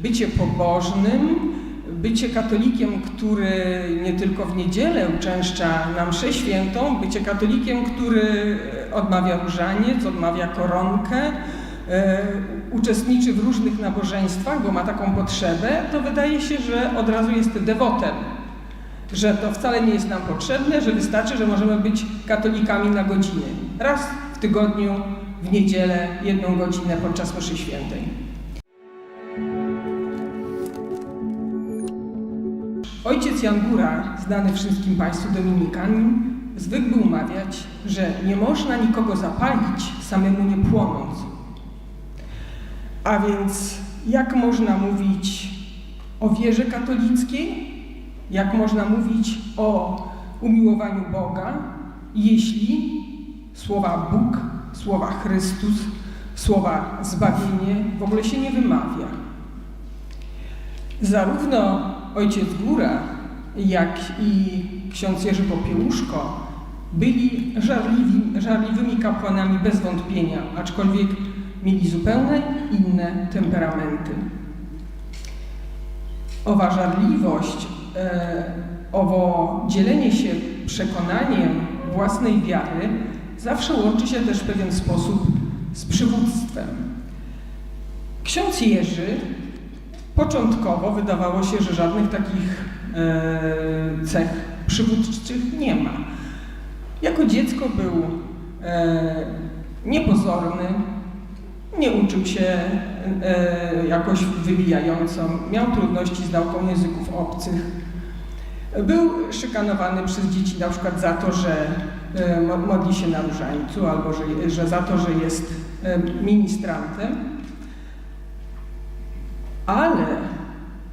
Bycie pobożnym, bycie katolikiem, który nie tylko w niedzielę uczęszcza na mszę świętą, bycie katolikiem, który odmawia różaniec, odmawia koronkę, e, uczestniczy w różnych nabożeństwach, bo ma taką potrzebę, to wydaje się, że od razu jest dewotem. Że to wcale nie jest nam potrzebne, że wystarczy, że możemy być katolikami na godziny. Raz w tygodniu, w niedzielę, jedną godzinę podczas mszy świętej. Ojciec Jan Góra, znany wszystkim Państwu dominikanin, zwykł był mawiać, że nie można nikogo zapalić samemu nie płonąc. A więc jak można mówić o wierze katolickiej, jak można mówić o umiłowaniu Boga, jeśli słowa Bóg, słowa Chrystus, słowa zbawienie w ogóle się nie wymawia. Zarówno ojciec Góra, jak i ksiądz Jerzy Popiełuszko byli żarliwi, żarliwymi kapłanami bez wątpienia, aczkolwiek mieli zupełnie inne temperamenty. Owa żarliwość, e, owo dzielenie się przekonaniem własnej wiary zawsze łączy się też w pewien sposób z przywództwem. Ksiądz Jerzy początkowo wydawało się, że żadnych takich e, cech przywódczych nie ma. Jako dziecko był e, niepozorny, nie uczył się e, jakoś wybijająco, miał trudności z nauką języków obcych. Był szykanowany przez dzieci na przykład za to, że e, mo- modli się na różańcu albo że, że za to, że jest e, ministrantem. Ale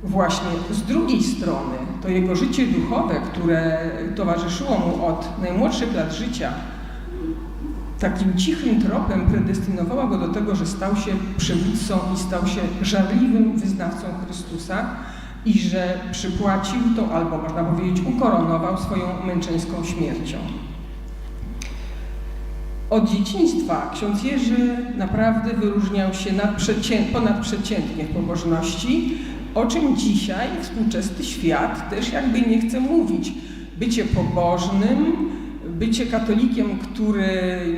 właśnie z drugiej strony to jego życie duchowe, które towarzyszyło mu od najmłodszych lat życia, takim cichym tropem predestynowało go do tego, że stał się przywódcą i stał się żarliwym wyznawcą Chrystusa i że przypłacił to, albo można powiedzieć ukoronował swoją męczeńską śmiercią. Od dzieciństwa ksiądz Jerzy naprawdę wyróżniał się nadprzecię- ponadprzeciętnie w pobożności, o czym dzisiaj współczesny świat też jakby nie chce mówić. Bycie pobożnym, bycie katolikiem, który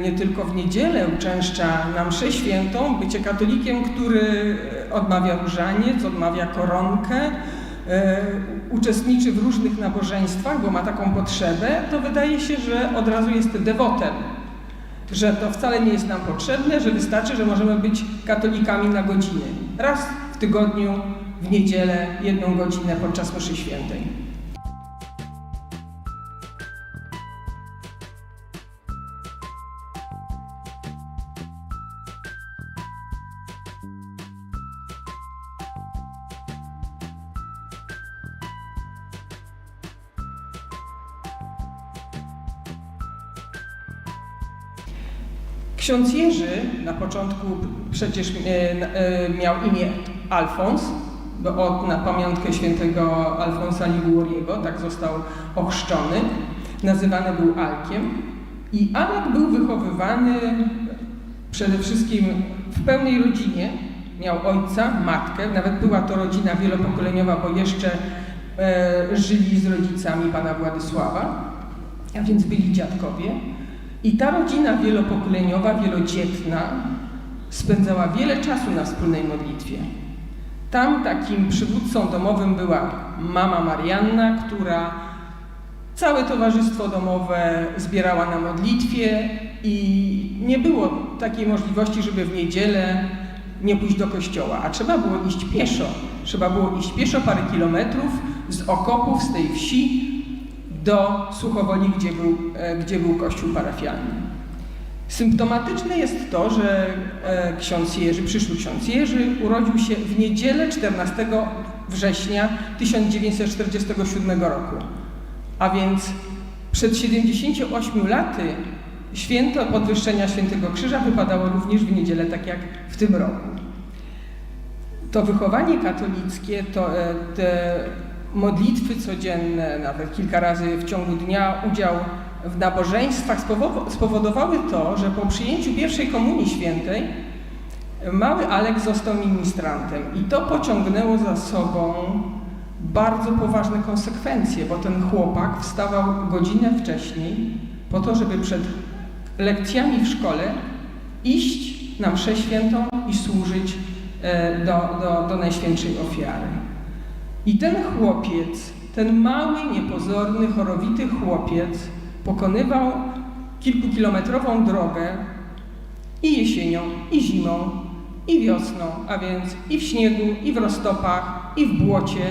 nie tylko w niedzielę uczęszcza na mszę świętą, bycie katolikiem, który odmawia różaniec, odmawia koronkę, e, uczestniczy w różnych nabożeństwach, bo ma taką potrzebę, to wydaje się, że od razu jest dewotem że to wcale nie jest nam potrzebne, że wystarczy, że możemy być katolikami na godziny. Raz w tygodniu, w niedzielę, jedną godzinę podczas mszy świętej. Ksiądz Jerzy na początku przecież e, e, miał imię Alfons, bo od, na pamiątkę świętego Alfonsa Liguoriego, tak został ochrzczony. Nazywany był Alkiem. I Alek był wychowywany przede wszystkim w pełnej rodzinie. Miał ojca, matkę, nawet była to rodzina wielopokoleniowa, bo jeszcze e, żyli z rodzicami pana Władysława, a więc byli dziadkowie. I ta rodzina wielopokoleniowa, wielodzietna spędzała wiele czasu na wspólnej modlitwie. Tam takim przywódcą domowym była mama Marianna, która całe towarzystwo domowe zbierała na modlitwie i nie było takiej możliwości, żeby w niedzielę nie pójść do kościoła, a trzeba było iść pieszo. Trzeba było iść pieszo parę kilometrów z okopów, z tej wsi do Suchowoli, gdzie był, e, gdzie był kościół parafialny. Symptomatyczne jest to, że e, ksiądz Jerzy, przyszły ksiądz Jerzy urodził się w niedzielę 14 września 1947 roku. A więc przed 78 laty święto podwyższenia Świętego Krzyża wypadało również w niedzielę, tak jak w tym roku. To wychowanie katolickie, to e, te modlitwy codzienne, nawet kilka razy w ciągu dnia, udział w nabożeństwach spowo- spowodowały to, że po przyjęciu pierwszej komunii świętej Mały Alek został ministrantem i to pociągnęło za sobą bardzo poważne konsekwencje, bo ten chłopak wstawał godzinę wcześniej po to, żeby przed lekcjami w szkole iść na mszę świętą i służyć e, do, do, do Najświętszej Ofiary. I ten chłopiec, ten mały, niepozorny, chorowity chłopiec pokonywał kilkukilometrową drogę i jesienią, i zimą, i wiosną, a więc i w śniegu, i w roztopach, i w błocie.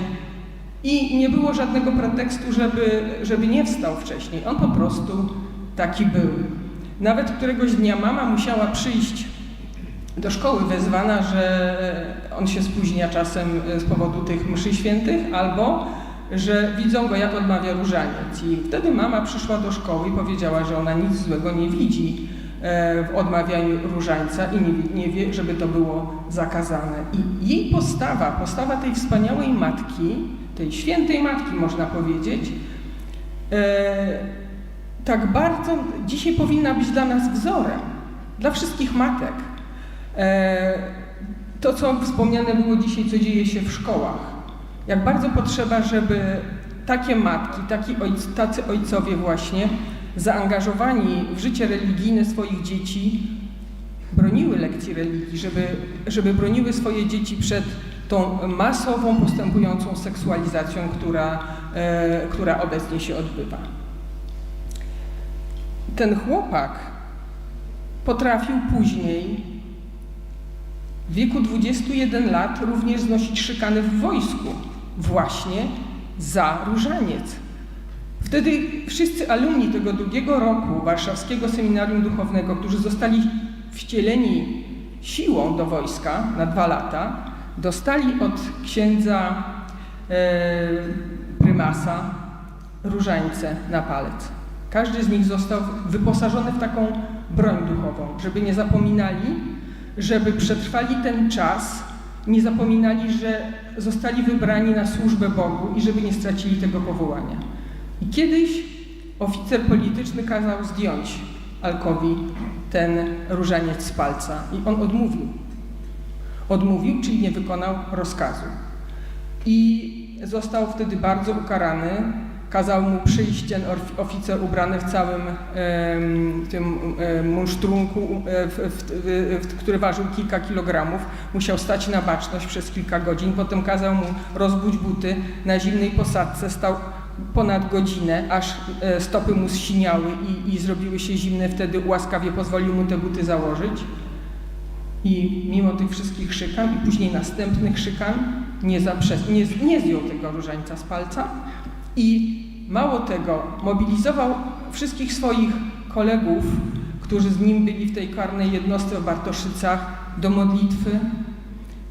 I nie było żadnego pretekstu, żeby, żeby nie wstał wcześniej. On po prostu taki był. Nawet któregoś dnia mama musiała przyjść do szkoły wezwana, że on się spóźnia czasem z powodu tych mszy świętych, albo że widzą go, jak odmawia różaniec. I wtedy mama przyszła do szkoły i powiedziała, że ona nic złego nie widzi e, w odmawianiu różańca i nie, wie, żeby to było zakazane. I jej postawa, postawa tej wspaniałej matki, tej świętej matki można powiedzieć, e, tak bardzo dzisiaj powinna być dla nas wzorem, dla wszystkich matek. To, co wspomniane było dzisiaj, co dzieje się w szkołach. Jak bardzo potrzeba, żeby takie matki, taki ojc, tacy ojcowie właśnie, zaangażowani w życie religijne swoich dzieci, broniły lekcji religii, żeby, żeby broniły swoje dzieci przed tą masową, postępującą seksualizacją, która, e, która obecnie się odbywa. Ten chłopak potrafił później w wieku 21 lat również znosić szykany w wojsku, właśnie za różaniec. Wtedy wszyscy alumni tego drugiego roku Warszawskiego Seminarium Duchownego, którzy zostali wcieleni siłą do wojska na dwa lata, dostali od księdza e, prymasa różańce na palec. Każdy z nich został wyposażony w taką broń duchową, żeby nie zapominali, żeby przetrwali ten czas, nie zapominali, że zostali wybrani na służbę Bogu i żeby nie stracili tego powołania. I kiedyś oficer polityczny kazał zdjąć Alkowi ten różaniec z palca i on odmówił. Odmówił, czyli nie wykonał rozkazu. I został wtedy bardzo ukarany kazał mu przyjść ten oficer ubrany w całym tym munsztrunku, e, w, w, w, który ważył kilka kilogramów. Musiał stać na baczność przez kilka godzin. Potem kazał mu rozbuć buty na zimnej posadce. Stał ponad godzinę, aż e, stopy mu zsiniały i, i zrobiły się zimne. Wtedy łaskawie pozwolił mu te buty założyć. I mimo tych wszystkich szykan i później następnych szykan nie, zaprze- nie, nie zdjął tego różańca z palca, i mało tego, mobilizował wszystkich swoich kolegów, którzy z nim byli w tej karnej jednostce w Bartoszycach, do modlitwy,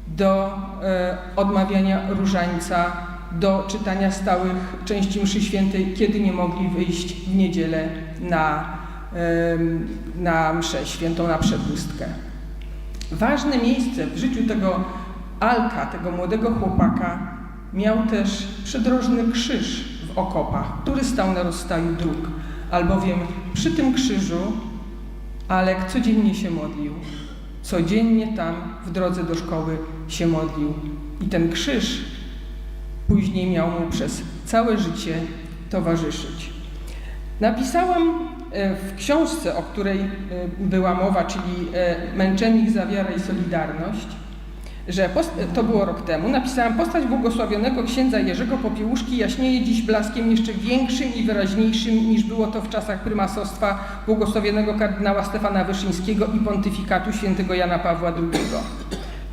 do e, odmawiania różańca, do czytania stałych części mszy świętej, kiedy nie mogli wyjść w niedzielę na, e, na mszę świętą, na przepustkę. Ważne miejsce w życiu tego Alka, tego młodego chłopaka, miał też przydrożny krzyż okopach, który stał na rozstaju dróg, albowiem przy tym krzyżu Alek codziennie się modlił. Codziennie tam w drodze do szkoły się modlił. I ten krzyż później miał mu przez całe życie towarzyszyć. Napisałam e, w książce, o której e, była mowa, czyli e, Męczennik za wiarę i solidarność, że to było rok temu, napisałam postać błogosławionego księdza Jerzego Popiełuszki jaśnieje dziś blaskiem jeszcze większym i wyraźniejszym niż było to w czasach prymasostwa błogosławionego kardynała Stefana Wyszyńskiego i pontyfikatu świętego Jana Pawła II.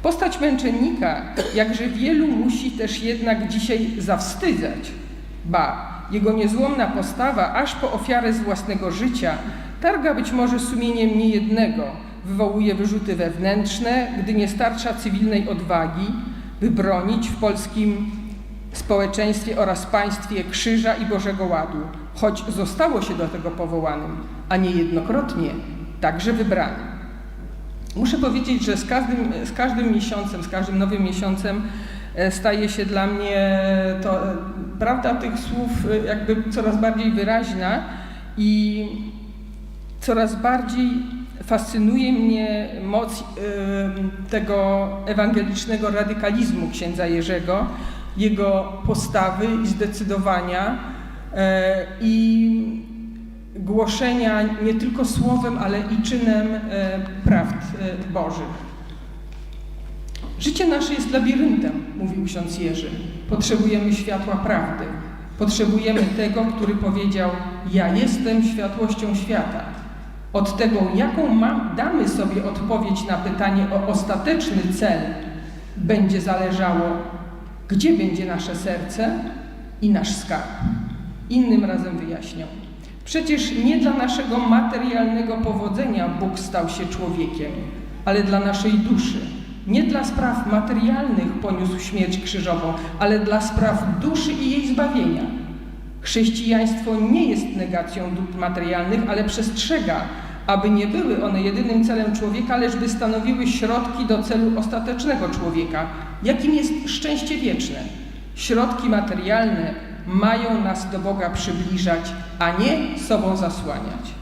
Postać męczennika, jakże wielu musi też jednak dzisiaj zawstydzać, ba, jego niezłomna postawa aż po ofiarę z własnego życia targa być może sumieniem niejednego, wywołuje wyrzuty wewnętrzne, gdy nie starcza cywilnej odwagi, by bronić w polskim społeczeństwie oraz państwie krzyża i Bożego Ładu, choć zostało się do tego powołanym, a niejednokrotnie także wybranym. Muszę powiedzieć, że z każdym, z każdym miesiącem, z każdym nowym miesiącem e, staje się dla mnie to e, prawda tych słów e, jakby coraz bardziej wyraźna i coraz bardziej fascynuje mnie moc tego ewangelicznego radykalizmu księdza Jerzego, jego postawy i zdecydowania y, i głoszenia nie tylko słowem, ale i czynem y, prawd y, Bożych. Życie nasze jest labiryntem, mówił ksiądz Jerzy. Potrzebujemy światła prawdy. Potrzebujemy tego, który powiedział: Ja jestem światłością świata. Od tego, jaką damy sobie odpowiedź na pytanie o ostateczny cel, będzie zależało, gdzie będzie nasze serce i nasz skarb. Innym razem wyjaśniał. Przecież nie dla naszego materialnego powodzenia Bóg stał się człowiekiem, ale dla naszej duszy. Nie dla spraw materialnych poniósł śmierć krzyżową, ale dla spraw duszy i jej zbawienia. Chrześcijaństwo nie jest negacją dóbr materialnych, ale przestrzega, aby nie były one jedynym celem człowieka, lecz by stanowiły środki do celu ostatecznego człowieka, jakim jest szczęście wieczne. Środki materialne mają nas do Boga przybliżać, a nie sobą zasłaniać.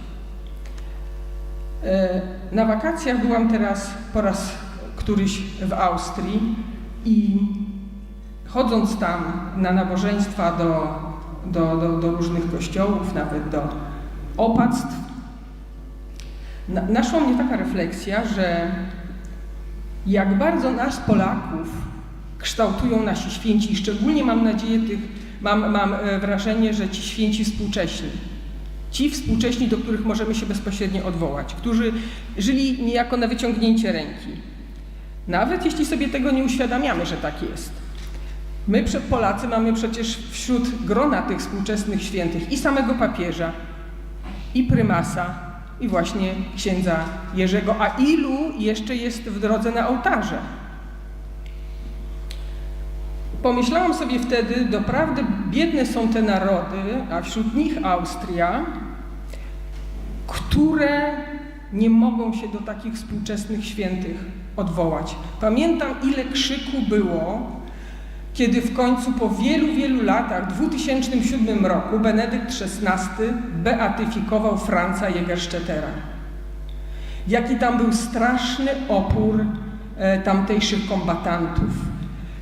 E, Na wakacjach byłam teraz po raz któryś w Austrii i chodząc tam na nabożeństwa do, do, do, do różnych kościołów, nawet do opactw, na, naszła mnie taka refleksja, że jak bardzo nas Polaków kształtują nasi święci i szczególnie mam nadzieję tych, mam, mam e, wrażenie, że ci święci współcześni, ci współcześni, do których możemy się bezpośrednio odwołać, którzy żyli niejako na wyciągnięcie ręki. Nawet jeśli sobie tego nie uświadamiamy, że tak jest. My, Polacy, mamy przecież wśród grona tych współczesnych świętych i samego papieża, i prymasa, i właśnie księdza Jerzego, a ilu jeszcze jest w drodze na ołtarze. Pomyślałam sobie wtedy, doprawdy biedne są te narody, a wśród nich Austria, które nie mogą się do takich współczesnych świętych odwołać. Pamiętam, ile krzyku było, kiedy w końcu po wielu, wielu latach, w 2007 roku, Benedykt XVI beatyfikował Franza Jägerstättera. Jaki tam był straszny opór e, tamtejszych kombatantów.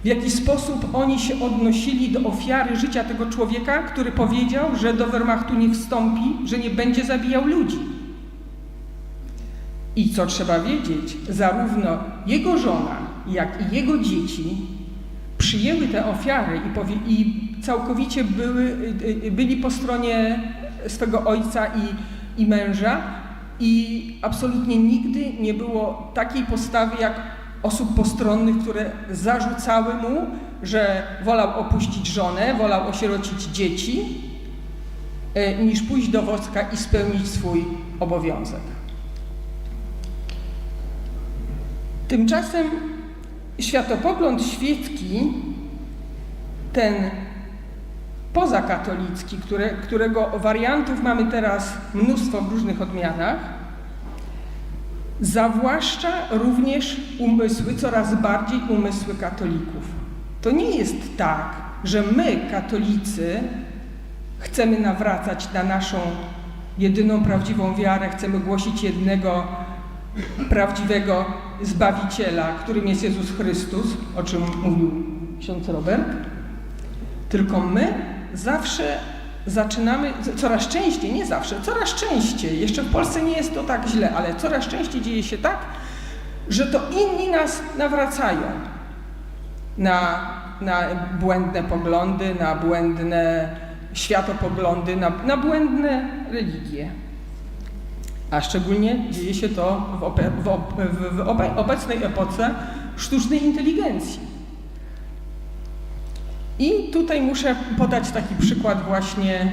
W jaki sposób oni się odnosili do ofiary życia tego człowieka, który powiedział, że do Wehrmachtu nie wstąpi, że nie będzie zabijał ludzi. I co trzeba wiedzieć, zarówno jego żona, jak i jego dzieci przyjęły te ofiary i, i całkowicie były, y, y, byli po stronie swego ojca i, i męża i absolutnie nigdy nie było takiej postawy jak osób postronnych, które zarzucały mu, że wolał opuścić żonę, wolał osierocić dzieci, y, niż pójść do wojska i spełnić swój obowiązek. Tymczasem światopogląd świecki, ten pozakatolicki, które, którego wariantów mamy teraz mnóstwo w różnych odmianach, zawłaszcza również umysły, coraz bardziej umysły katolików. To nie jest tak, że my, katolicy, chcemy nawracać na naszą jedyną prawdziwą wiarę, chcemy głosić jednego prawdziwego Zbawiciela, którym jest Jezus Chrystus, o czym mówił ksiądz Robert, tylko my zawsze zaczynamy, coraz częściej, nie zawsze, coraz częściej, jeszcze w Polsce nie jest to tak źle, ale coraz częściej dzieje się tak, że to inni nas nawracają na, na błędne poglądy, na błędne światopoglądy, na, na błędne religie. A szczególnie dzieje się to w, w, w obe, obecnej epoce sztucznej inteligencji. I tutaj muszę podać taki przykład właśnie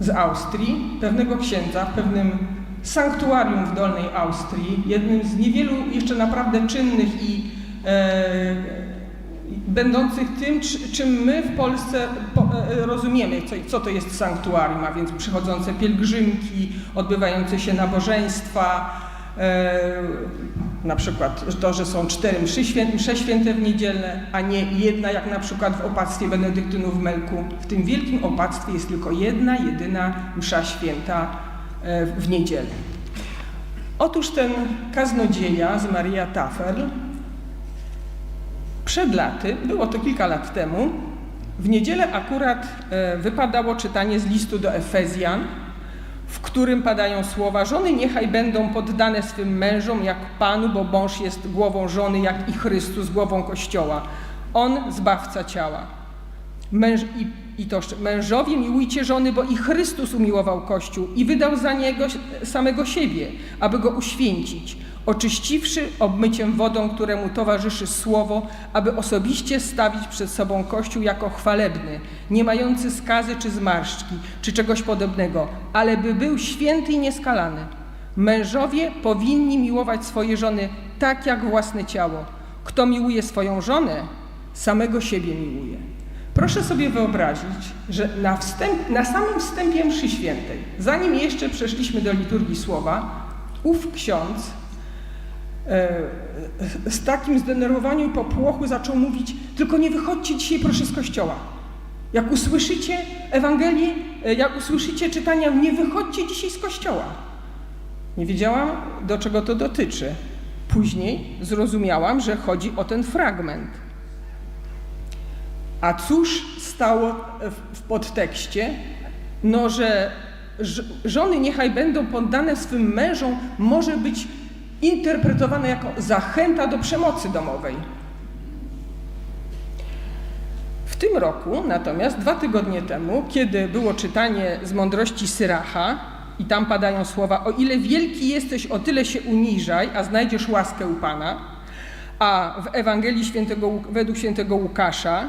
z Austrii, pewnego księdza w pewnym sanktuarium w Dolnej Austrii, jednym z niewielu jeszcze naprawdę czynnych i e, będących tym, czym my w Polsce e, rozumiemy, co, to jest sanktuarium, a więc przychodzące pielgrzymki, odbywające się nabożeństwa, e, na przykład to, że są cztery mszy, święte, msze święte w niedzielę, a nie jedna, jak na przykład w opactwie benedyktynów w Melku. W tym wielkim opactwie jest tylko jedna, jedyna msza święta e, w niedzielę. Otóż ten kaznodzieja z Maria Tafel przed laty, było to kilka lat temu, w niedzielę akurat e, wypadało czytanie z listu do Efezjan, w którym padają słowa: Żony niechaj będą poddane swym mężom jak Panu, bo mąż jest głową żony, jak i Chrystus głową Kościoła. On zbawca ciała. Męż, i, I to mężowie miłujcie żony, bo i Chrystus umiłował Kościół i wydał za niego samego siebie, aby go uświęcić, oczyściwszy obmyciem wodą, któremu towarzyszy słowo, aby osobiście stawić przed sobą Kościół jako chwalebny, nie mający skazy czy zmarszczki, czy czegoś podobnego, ale by był święty i nieskalany. Mężowie powinni miłować swoje żony tak jak własne ciało. Kto miłuje swoją żonę, samego siebie miłuje. Proszę sobie wyobrazić, że na, wstęp, na samym wstępie mszy świętej, zanim jeszcze przeszliśmy do liturgii słowa, ów ksiądz z takim zdenerwowaniem i popłochu zaczął mówić, tylko nie wychodźcie dzisiaj proszę z kościoła. Jak usłyszycie Ewangelię, e, jak usłyszycie czytania, nie wychodźcie dzisiaj z kościoła. Nie wiedziałam, do czego to dotyczy. Później zrozumiałam, że chodzi o ten fragment. A cóż stało w podtekście? No, że żony niechaj będą poddane swym mężom może być interpretowane jako zachęta do przemocy domowej. W tym roku, natomiast dwa tygodnie temu, kiedy było czytanie z mądrości Syracha, i tam padają słowa: O ile wielki jesteś, o tyle się uniżaj, a znajdziesz łaskę u Pana. A w Ewangelii świętego, według świętego Łukasza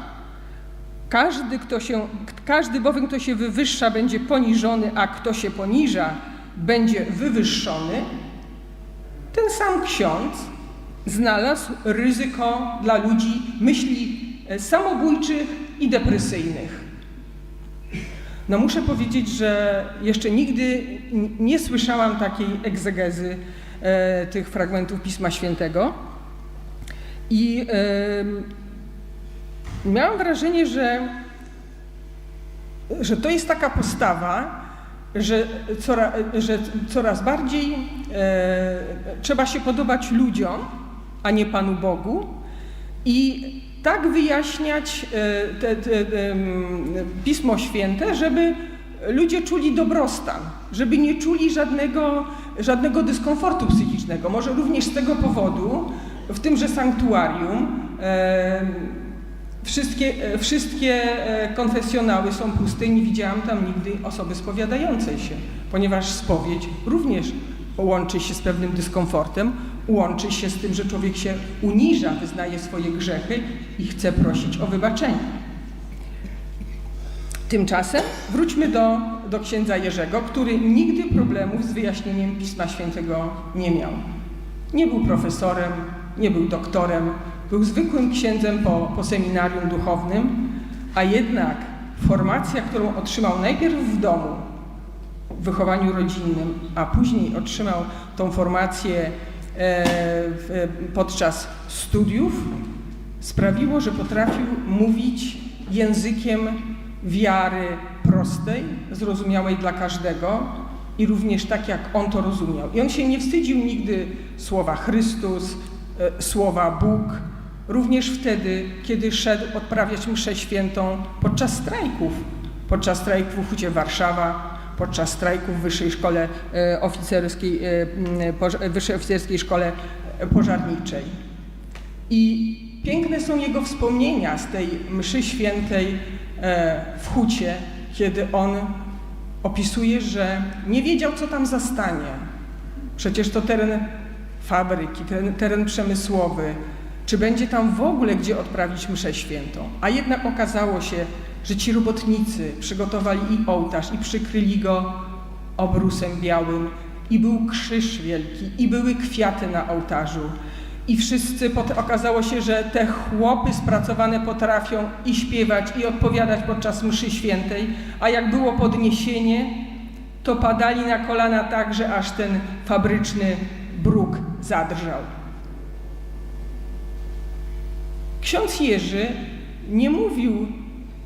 każdy, kto się, każdy bowiem, kto się wywyższa, będzie poniżony, a kto się poniża, będzie wywyższony. Ten sam ksiądz znalazł ryzyko dla ludzi myśli e, samobójczych i depresyjnych. No muszę powiedzieć, że jeszcze nigdy nie słyszałam takiej egzegezy e, tych fragmentów Pisma Świętego. I e, miałam wrażenie, że, że to jest taka postawa, że, cora, że coraz bardziej e, trzeba się podobać ludziom, a nie Panu Bogu i tak wyjaśniać e, te, te, Pismo Święte, żeby ludzie czuli dobrostan, żeby nie czuli żadnego, żadnego dyskomfortu psychicznego. Może również z tego powodu w tymże sanktuarium e, Wszystkie, e, wszystkie e, konfesjonały są puste i nie widziałam tam nigdy osoby spowiadającej się, ponieważ spowiedź również łączy się z pewnym dyskomfortem, łączy się z tym, że człowiek się uniża, wyznaje swoje grzechy i chce prosić o wybaczenie. Tymczasem wróćmy do, do księdza Jerzego, który nigdy problemów z wyjaśnieniem Pisma Świętego nie miał. Nie był profesorem, nie był doktorem, był zwykłym księdzem po, po seminarium duchownym, a jednak formacja, którą otrzymał najpierw w domu, w wychowaniu rodzinnym, a później otrzymał tą formację e, podczas studiów, sprawiło, że potrafił mówić językiem wiary prostej, zrozumiałej dla każdego i również tak, jak on to rozumiał. I on się nie wstydził nigdy słowa Chrystus, e, słowa Bóg, również wtedy, kiedy szedł odprawiać mszę świętą podczas strajków, podczas strajków w Hucie Warszawa, podczas strajków w Wyższej Szkole e, Oficerskiej, e, Wyższej Oficerskiej Szkole Pożarniczej. I piękne są jego wspomnienia z tej mszy świętej e, w Hucie, kiedy on opisuje, że nie wiedział, co tam zastanie. Przecież to teren fabryki, teren, teren przemysłowy, czy będzie tam w ogóle gdzie odprawić mszę świętą. A jednak okazało się, że ci robotnicy przygotowali i ołtarz, i przykryli go obrusem białym, i był krzyż wielki, i były kwiaty na ołtarzu. I wszyscy, okazało się, że te chłopy spracowane potrafią i śpiewać, i odpowiadać podczas mszy świętej, a jak było podniesienie, to padali na kolana tak, że aż ten fabryczny bruk zadrżał. Ksiądz Jerzy nie mówił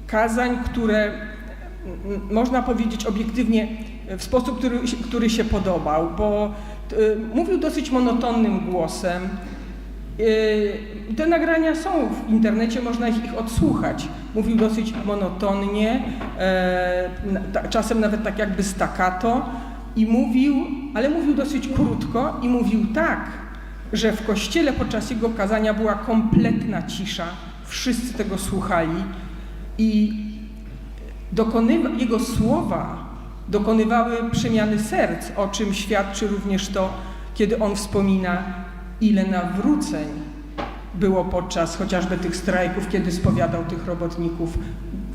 kazań, które można powiedzieć obiektywnie w sposób, który, który się podobał, bo y, mówił dosyć monotonnym głosem. Y, Te nagrania są w internecie, można ich, ich odsłuchać. Mówił dosyć monotonnie, e, czasem nawet tak jakby staccato i mówił, ale mówił dosyć krótko i mówił tak, że w kościele podczas jego kazania była kompletna cisza, wszyscy tego słuchali i dokonywa, jego słowa dokonywały przemiany serc, o czym świadczy również to, kiedy on wspomina, ile nawróceń było podczas chociażby tych strajków, kiedy spowiadał tych robotników.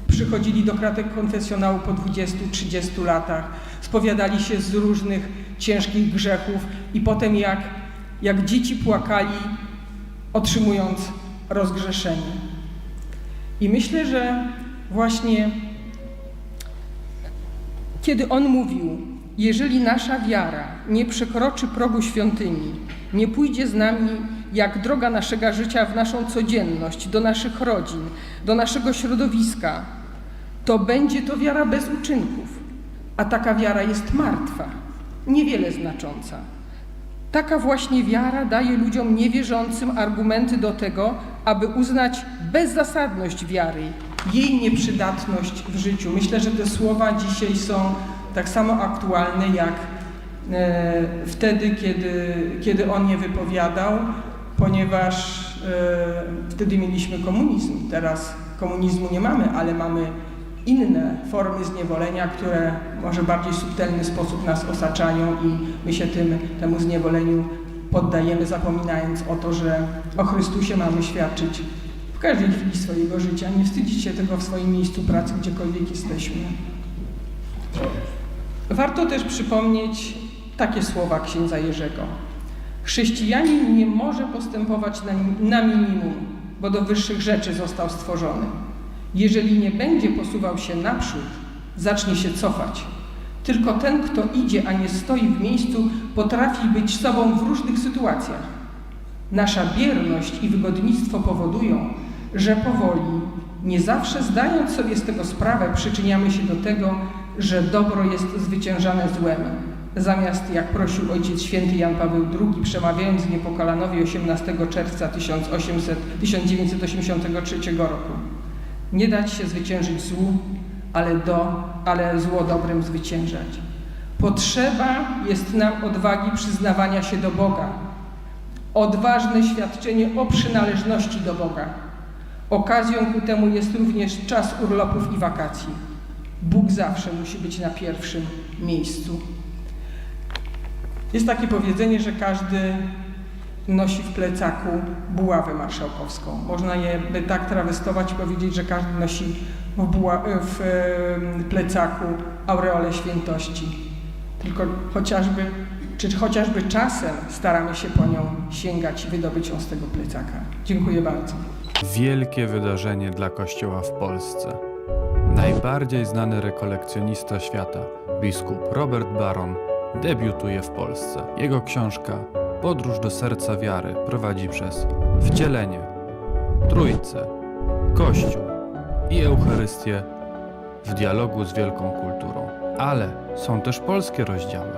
Przychodzili do kratek konfesjonału po 20-30 latach, spowiadali się z różnych ciężkich grzechów i potem jak, jak dzieci płakali, otrzymując rozgrzeszenie. I myślę, że właśnie kiedy on mówił, jeżeli nasza wiara nie przekroczy progu świątyni, nie pójdzie z nami jak droga naszego życia w naszą codzienność, do naszych rodzin, do naszego środowiska, to będzie to wiara bez uczynków. A taka wiara jest martwa, niewiele znacząca. Taka właśnie wiara daje ludziom niewierzącym argumenty do tego, aby uznać bezzasadność wiary, jej nieprzydatność w życiu. Myślę, że te słowa dzisiaj są tak samo aktualne jak e, wtedy, kiedy, kiedy on je wypowiadał, ponieważ e, wtedy mieliśmy komunizm. Teraz komunizmu nie mamy, ale mamy inne formy zniewolenia, które może bardziej subtelny sposób nas osaczają i my się tym, temu zniewoleniu poddajemy, zapominając o to, że o Chrystusie mamy świadczyć w każdej chwili swojego życia, nie wstydzić się tego w swoim miejscu pracy, gdziekolwiek jesteśmy. Warto też przypomnieć takie słowa księdza Jerzego. Chrześcijanin nie może postępować na, na minimum, bo do wyższych rzeczy został stworzony. Jeżeli nie będzie posuwał się naprzód, zacznie się cofać. Tylko ten, kto idzie, a nie stoi w miejscu, potrafi być sobą w różnych sytuacjach. Nasza bierność i wygodnictwo powodują, że powoli, nie zawsze zdając sobie z tego sprawę, przyczyniamy się do tego, że dobro jest zwyciężane złem. Zamiast, jak prosił ojciec święty Jan Paweł II, przemawiając Niepokalanowi 18 czerwca 1800, 1983 roku. Nie dać się zwyciężyć złu, ale, do, ale zło dobrem zwyciężać. Potrzeba jest nam odwagi przyznawania się do Boga, odważne świadczenie o przynależności do Boga. Okazją ku temu jest również czas urlopów i wakacji. Bóg zawsze musi być na pierwszym miejscu. Jest takie powiedzenie, że każdy nosi w plecaku buławę marszałkowską. Można je by tak trawestować i powiedzieć, że każdy nosi w, buła, w plecaku aureolę świętości. Tylko chociażby, czy chociażby czasem staramy się po nią sięgać i wydobyć ją z tego plecaka. Dziękuję bardzo. Wielkie wydarzenie dla Kościoła w Polsce. Najbardziej znany rekolekcjonista świata, biskup Robert Baron, debiutuje w Polsce. Jego książka Podróż do serca wiary prowadzi przez wcielenie, trójcę, Kościół i Eucharystię w dialogu z wielką kulturą. Ale są też polskie rozdziały.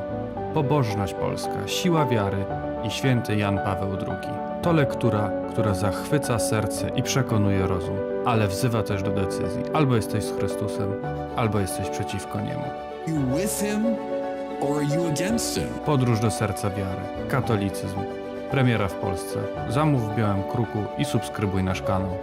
Pobożność polska, siła wiary i święty Jan Paweł II. To lektura, która zachwyca serce i przekonuje rozum, ale wzywa też do decyzji. Albo jesteś z Chrystusem, albo jesteś przeciwko Niemu. Podróż do serca wiary. Katolicyzm. Premiera w Polsce. Zamów w Białym Kruku i subskrybuj nasz kanał.